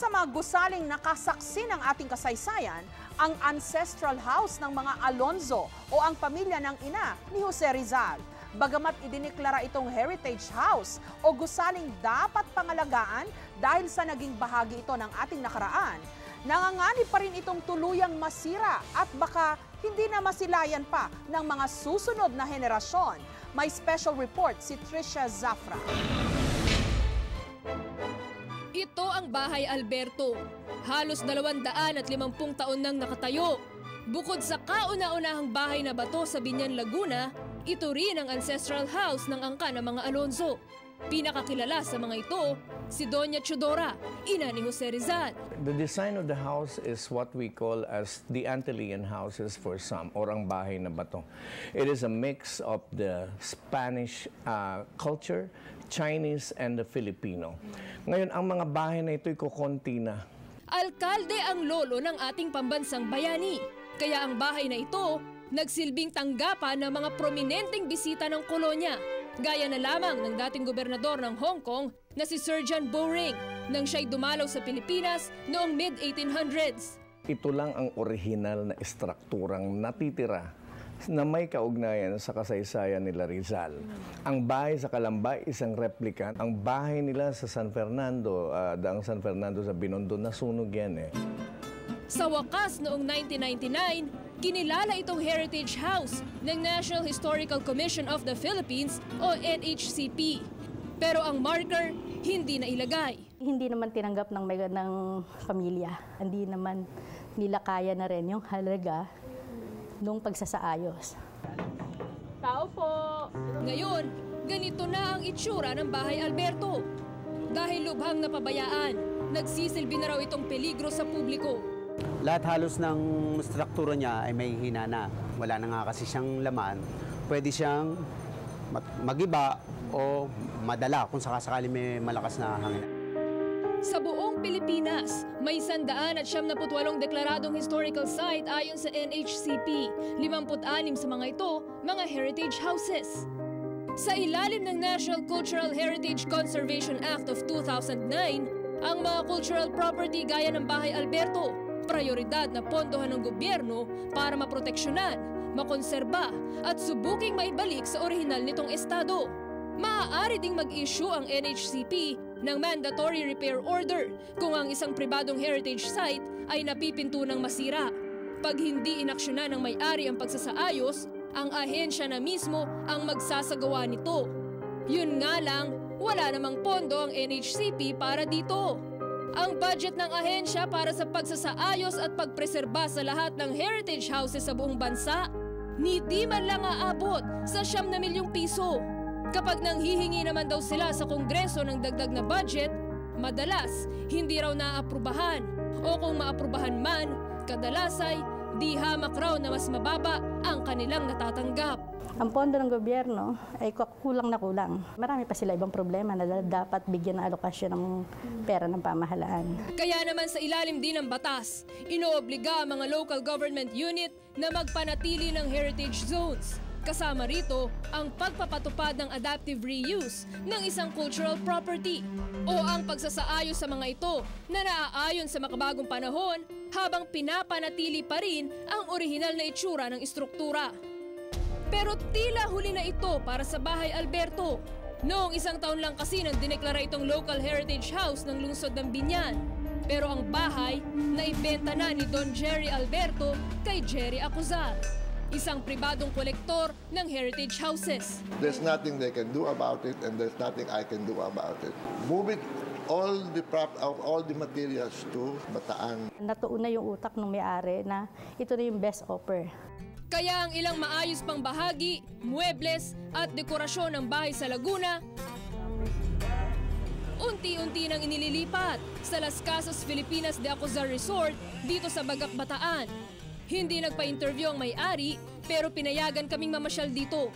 sa mga gusaling nakasaksi ng ating kasaysayan, ang ancestral house ng mga Alonzo o ang pamilya ng ina ni Jose Rizal. Bagamat idineklara itong heritage house o gusaling dapat pangalagaan dahil sa naging bahagi ito ng ating nakaraan, nanganganib pa rin itong tuluyang masira at baka hindi na masilayan pa ng mga susunod na henerasyon. May special report si Trisha Zafra. Ito ang Bahay Alberto. Halos 250 taon nang nakatayo. Bukod sa kauna-unahang bahay na bato sa Binyan, Laguna, ito rin ang ancestral house ng angka ng mga Alonzo. Pinakakilala sa mga ito, si Doña Chudora, ina ni Jose Rizal. The design of the house is what we call as the Antillean houses for some, or ang bahay na bato. It is a mix of the Spanish uh, culture, Chinese, and the Filipino. Ngayon, ang mga bahay na ito'y kukonti na. Alkalde ang lolo ng ating pambansang bayani. Kaya ang bahay na ito, nagsilbing tanggapan ng mga prominenteng bisita ng kolonya. Gaya na lamang ng dating gobernador ng Hong Kong na si Sir John Bowring nang siya'y dumalaw sa Pilipinas noong mid-1800s. Ito lang ang original na estrukturang natitira na may kaugnayan sa kasaysayan nila Rizal. Ang bahay sa Kalambay, isang replica. Ang bahay nila sa San Fernando, uh, daang San Fernando sa Binondo, nasunog yan eh. Sa wakas noong 1999, kinilala itong Heritage House ng National Historical Commission of the Philippines o NHCP. Pero ang marker hindi na ilagay. Hindi naman tinanggap ng, ng pamilya. Hindi naman nila kaya na rin yung halaga nung pagsasaayos. Tao po! Ngayon, ganito na ang itsura ng bahay Alberto. Dahil lubhang napabayaan, nagsisilbi na raw itong peligro sa publiko. Lahat halos ng struktura niya ay may hina na. Wala na nga kasi siyang laman. Pwede siyang magiba o madala kung sakasakali may malakas na hangin. Sa buong Pilipinas, may sandaan at siyam na putwalong deklaradong historical site ayon sa NHCP. 56 sa mga ito, mga heritage houses. Sa ilalim ng National Cultural Heritage Conservation Act of 2009, ang mga cultural property gaya ng Bahay Alberto, prioridad na pondohan ng gobyerno para maproteksyonan, makonserba at subuking maibalik sa orihinal nitong estado. Maaari ding mag-issue ang NHCP ng mandatory repair order kung ang isang pribadong heritage site ay napipinto ng masira. Pag hindi inaksyonan ng may-ari ang pagsasaayos, ang ahensya na mismo ang magsasagawa nito. Yun nga lang, wala namang pondo ang NHCP para dito. Ang budget ng ahensya para sa pagsasaayos at pagpreserba sa lahat ng heritage houses sa buong bansa, ni di man lang aabot sa siyam na milyong piso. Kapag nanghihingi naman daw sila sa Kongreso ng dagdag na budget, madalas hindi raw naaprubahan o kung maaprubahan man, kadalas ay di hamak raw na mas mababa ang kanilang natatanggap. Ang pondo ng gobyerno ay kulang na kulang. Marami pa sila ibang problema na dapat bigyan ng alokasyon ng pera ng pamahalaan. Kaya naman sa ilalim din ng batas, inoobliga ang mga local government unit na magpanatili ng heritage zones Kasama rito ang pagpapatupad ng adaptive reuse ng isang cultural property o ang pagsasaayos sa mga ito na naaayon sa makabagong panahon habang pinapanatili pa rin ang orihinal na itsura ng istruktura. Pero tila huli na ito para sa Bahay Alberto. Noong isang taon lang kasi nang dineklara itong local heritage house ng lungsod ng Binyan. Pero ang bahay na ibenta na ni Don Jerry Alberto kay Jerry Acuzar isang pribadong kolektor ng heritage houses. There's nothing they can do about it and there's nothing I can do about it. Move it all the prop all the materials to Bataan. Natuon na yung utak ng may-ari na ito na yung best offer. Kaya ang ilang maayos pang bahagi, muebles at dekorasyon ng bahay sa Laguna unti-unti nang inililipat sa Las Casas Filipinas de Acuzar Resort dito sa Bagak Bataan hindi nagpa-interview ang may-ari pero pinayagan kaming mamasyal dito.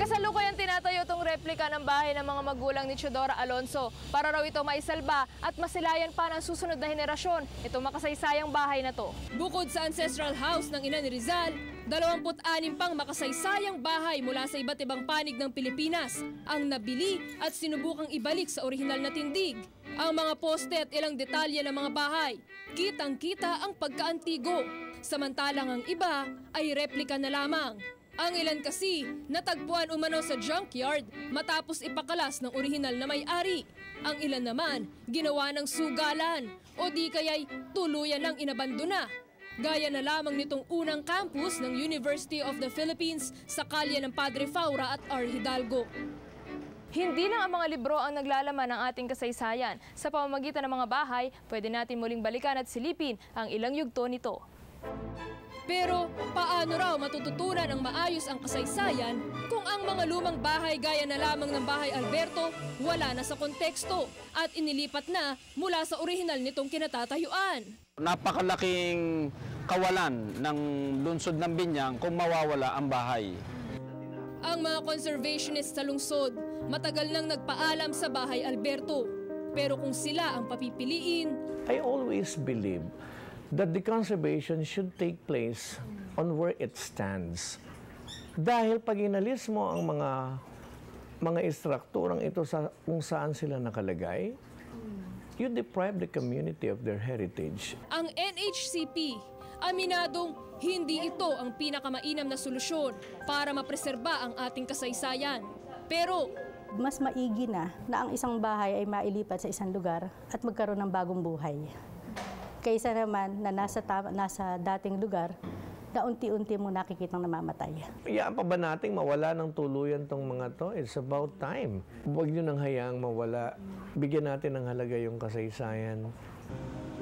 Kasalukuyan tinatayo itong replika ng bahay ng mga magulang ni Chodora Alonso para raw ito maisalba at masilayan pa ng susunod na henerasyon itong makasaysayang bahay na to. Bukod sa ancestral house ng ina ni Rizal, 26 pang makasaysayang bahay mula sa iba't ibang panig ng Pilipinas ang nabili at sinubukang ibalik sa orihinal na tindig. Ang mga poste at ilang detalye ng mga bahay, kitang-kita ang pagkaantigo. Samantalang ang iba ay replika na lamang. Ang ilan kasi natagpuan umano sa junkyard matapos ipakalas ng orihinal na may-ari. Ang ilan naman ginawa ng sugalan o di kaya'y tuluyan ng inabandona Gaya na lamang nitong unang campus ng University of the Philippines sa kalye ng Padre Faura at R. Hidalgo. Hindi lang ang mga libro ang naglalaman ng ating kasaysayan. Sa pamamagitan ng mga bahay, pwede natin muling balikan at silipin ang ilang yugto nito. Pero paano raw matututunan ang maayos ang kasaysayan kung ang mga lumang bahay gaya na lamang ng bahay Alberto wala na sa konteksto at inilipat na mula sa orihinal nitong kinatatayuan? napakalaking kawalan ng lungsod ng Binyang kung mawawala ang bahay. Ang mga conservationist sa lungsod matagal nang nagpaalam sa bahay Alberto. Pero kung sila ang papipiliin, I always believe that the conservation should take place on where it stands. Dahil pag inalis mo ang mga mga istrukturang ito sa kung saan sila nakalagay, you deprive the community of their heritage. ang NHCP aminadong hindi ito ang pinakamainam na solusyon para mapreserba ang ating kasaysayan. Pero Mas maigi na na ang isang bahay ay mailipat sa isang lugar at magkaroon ng bagong buhay. Kaysa naman na nasa, ta- nasa dating lugar na unti-unti mo nakikitang namamatay. Iyaan pa ba nating mawala ng tuluyan tong mga to? It's about time. Huwag nyo nang hayaang mawala. Bigyan natin ng halaga yung kasaysayan.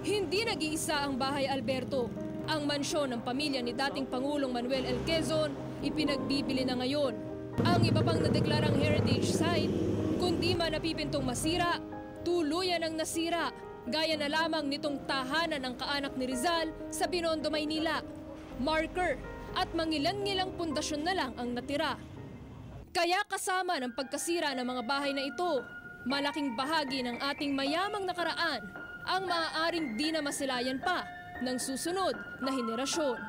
Hindi nag-iisa ang bahay Alberto. Ang mansyon ng pamilya ni dating Pangulong Manuel L. Quezon ipinagbibili na ngayon. Ang iba pang nadeklarang heritage site, kundi man napipintong masira, tuluyan ang nasira. Gaya na lamang nitong tahanan ng kaanak ni Rizal sa Binondo, Maynila. Marker at mangilan-ngilang pundasyon na lang ang natira. Kaya kasama ng pagkasira ng mga bahay na ito, malaking bahagi ng ating mayamang nakaraan ang maaaring di na masilayan pa ng susunod na henerasyon.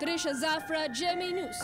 Trisha Zafra, GMA News.